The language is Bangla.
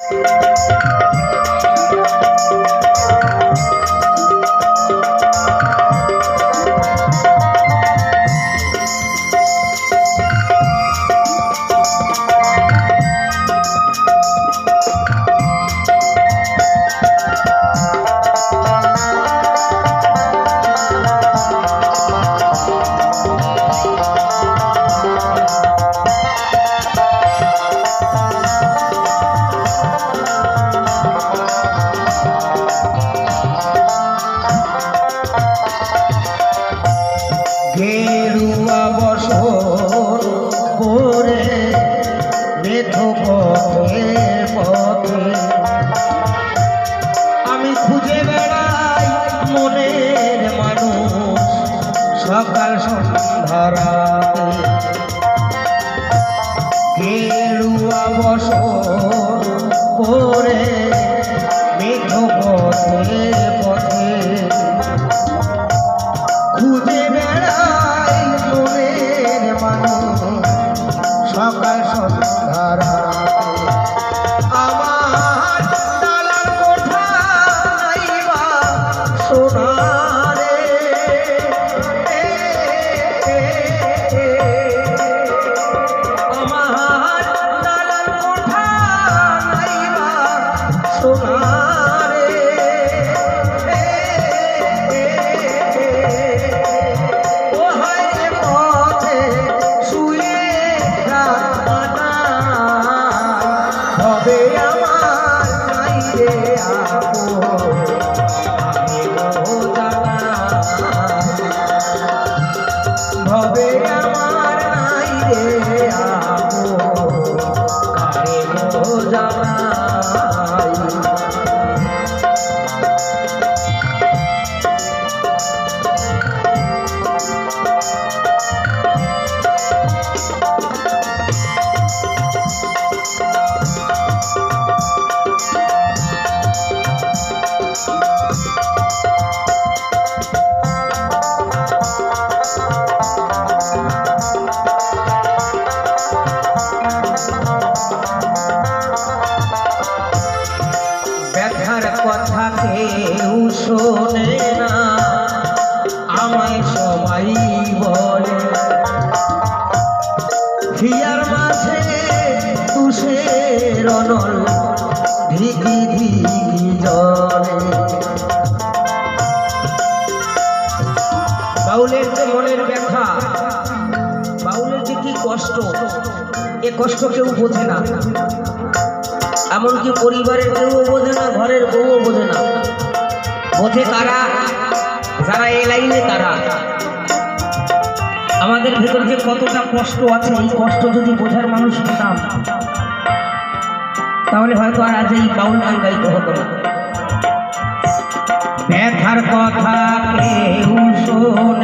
গেরুয়া সন্ধ্যারাতে গেরুয়া বসন করে মেঠো পথে পথে। খুঁজে বেড়াই মনের মানুষ, সকাল সন্ধ্যারা। আমার কোঠা নাইবা রাখনা হবে আমার নাই রে আপো আমি ব্যথার কথা কেউ শোনে না, আমায় সবাই বলে। হিয়ার মাঝে তুষের অনল ধিকি ধিকি জলে। কষ্ট কেউ বোঝে না। এমনকি পরিবারের কেউ বোঝে না, ঘরের বউও বোঝে না। বোঝে কারা যারা এই লাইনে তারা। আমাদের ভেতর যে কতটা কষ্ট আছে, এই কষ্ট যদি বোঝার মানুষ পেতাম তাহলে হয়তো আর আজ এই বাউল গান গাইতে হতো না। ব্যথার কথা কেউ শোনে